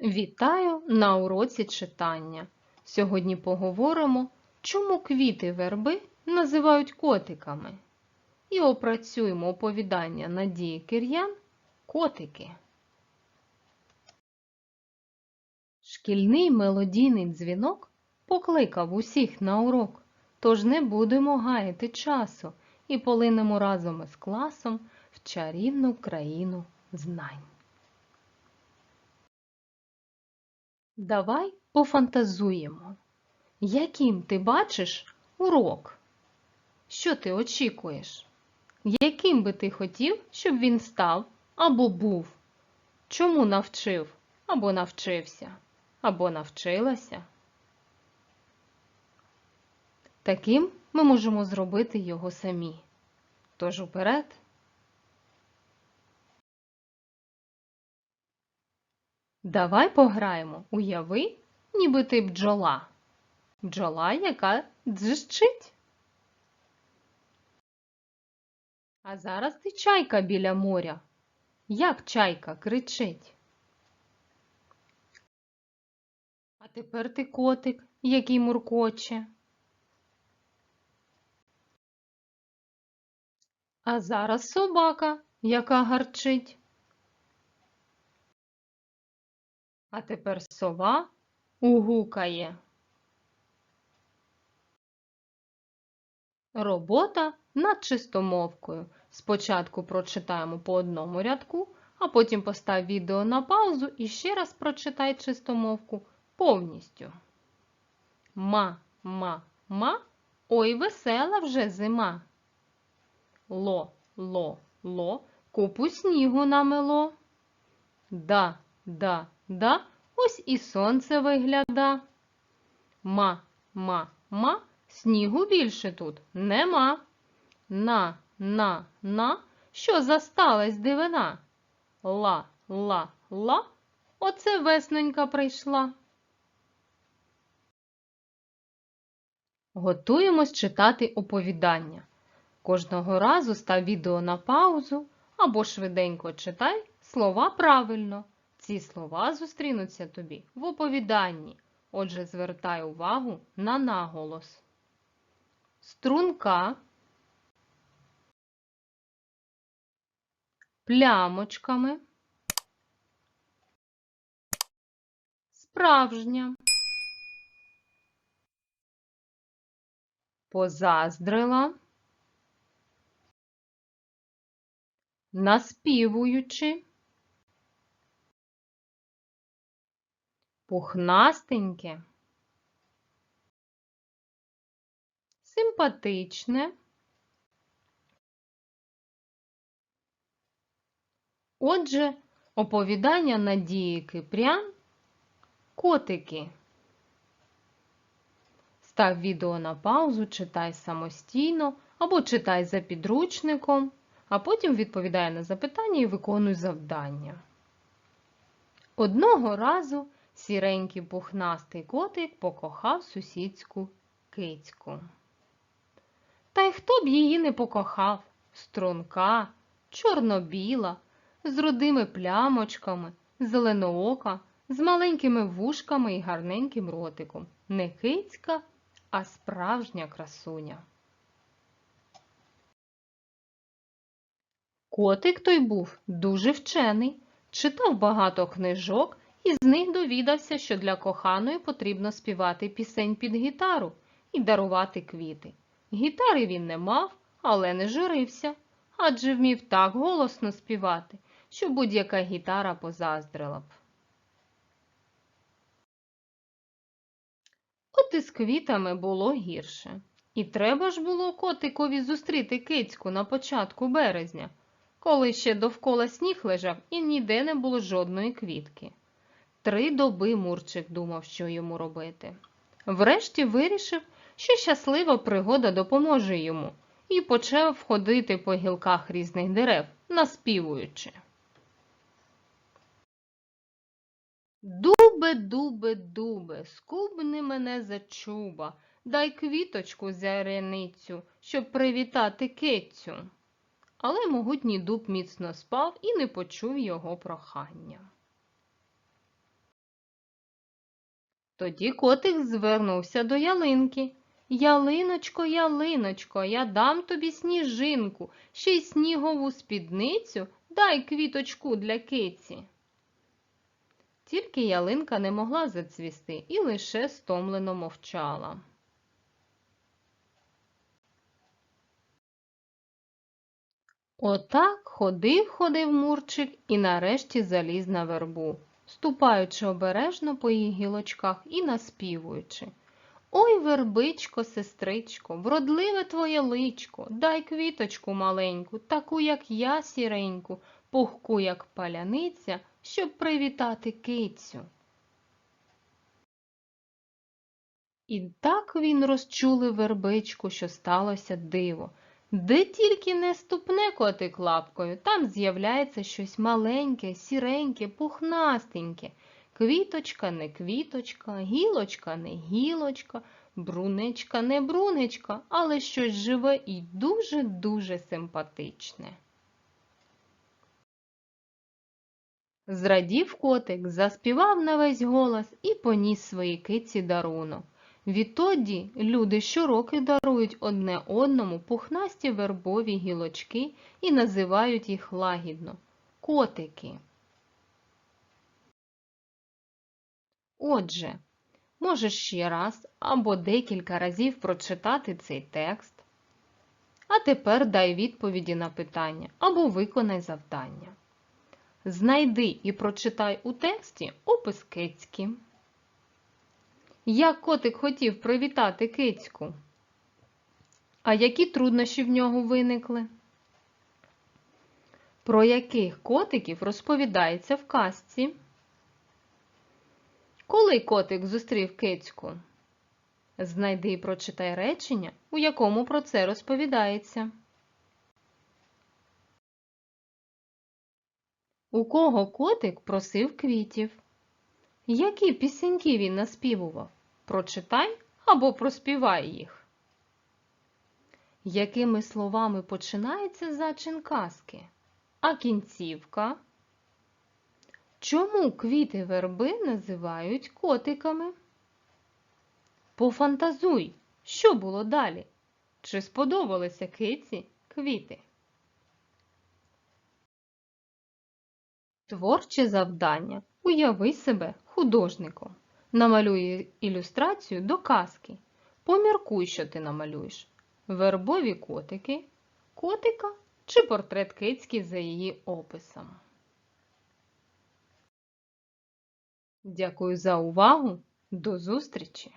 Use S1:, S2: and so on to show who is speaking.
S1: Вітаю на уроці читання. Сьогодні поговоримо, чому квіти верби називають котиками. І опрацюємо оповідання Надії Кир'ян Котики. Шкільний мелодійний дзвінок покликав усіх на урок, тож не будемо гаяти часу і полинемо разом із класом в чарівну країну знань. Давай пофантазуємо. Яким ти бачиш урок? Що ти очікуєш? Яким би ти хотів, щоб він став або був? Чому навчив або навчився, або навчилася? Таким ми можемо зробити його самі. Тож уперед. Давай пограємо. Уяви, ніби ти бджола. Бджола, яка дзищить. А зараз ти чайка біля моря. Як чайка кричить? А тепер ти котик, який муркоче. А зараз собака, яка гарчить. А тепер сова угукає. Робота над чистомовкою. Спочатку прочитаємо по одному рядку, а потім постав відео на паузу і ще раз прочитай чистомовку повністю. Ма, ма, ма, ой весела вже зима. Ло, ло, ло, купу снігу намело. Да, да, да, ось і сонце вигляда. Ма, ма, ма, снігу більше тут нема. На, на, на, що засталась дивина? Ла, ла, ла, оце веснонька прийшла. Готуємось читати оповідання. Кожного разу став відео на паузу або швиденько читай слова правильно. Ці слова зустрінуться тобі в оповіданні. Отже, звертай увагу на наголос. Струнка, плямочками, справжня, позаздрила, наспівуючи. Пухнастеньке, симпатичне. Отже, оповідання Надії Кипрян Котики. Став відео на паузу, читай самостійно або читай за підручником, а потім відповідай на запитання і виконуй завдання. Одного разу Сіренький пухнастий котик покохав сусідську кицьку. Та й хто б її не покохав струнка, чорно-біла, з рудими плямочками, зеленоока, з маленькими вушками і гарненьким ротиком. Не кицька, а справжня красуня. Котик той був дуже вчений, читав багато книжок і з них довідався, що для коханої потрібно співати пісень під гітару і дарувати квіти. Гітари він не мав, але не журився, адже вмів так голосно співати, що будь-яка гітара позаздрила б. От і з квітами було гірше. І треба ж було котикові зустріти кицьку на початку березня, коли ще довкола сніг лежав і ніде не було жодної квітки. Три доби Мурчик думав, що йому робити. Врешті вирішив, що щаслива пригода допоможе йому, і почав ходити по гілках різних дерев, наспівуючи. Дубе, дубе, дубе, скубни мене за чуба, дай квіточку зяреницю, щоб привітати кицю. Але могутній дуб міцно спав і не почув його прохання. Тоді котик звернувся до ялинки. Ялиночко, ялиночко, я дам тобі сніжинку, ще й снігову спідницю, дай квіточку для киці. Тільки ялинка не могла зацвісти і лише стомлено мовчала. Отак ходив, ходив Мурчик і нарешті заліз на вербу, ступаючи обережно по її гілочках і наспівуючи. Ой, вербичко, сестричко, вродливе твоє личко, дай квіточку маленьку, таку, як я, сіреньку, пухку, як паляниця, щоб привітати кицю. І так він розчулив вербичку, що сталося диво. Де тільки не ступне котик лапкою, там з'являється щось маленьке, сіреньке, пухнастеньке. Квіточка не квіточка, гілочка не гілочка, брунечка не брунечка, але щось живе і дуже-дуже симпатичне. Зрадів котик, заспівав на весь голос і поніс своїй киці дарунок. Відтоді люди щороки дарують одне одному пухнасті вербові гілочки і називають їх лагідно котики. Отже, можеш ще раз або декілька разів прочитати цей текст. А тепер дай відповіді на питання або виконай завдання. Знайди і прочитай у тексті опис кицьки. Як котик хотів привітати кицьку? А які труднощі в нього виникли? Про яких котиків розповідається в казці? Коли котик зустрів кицьку? Знайди і прочитай речення, у якому про це розповідається. У кого котик просив квітів? Які пісеньки він наспівував? Прочитай або проспівай їх. Якими словами починається зачин казки? А кінцівка? Чому квіти верби називають котиками? Пофантазуй, що було далі? Чи сподобалися киці квіти? Творче завдання. Уяви себе художником. Намалюй ілюстрацію до казки. Поміркуй, що ти намалюєш. Вербові котики, котика чи портрет кицьки за її описом. Дякую за увагу. До зустрічі!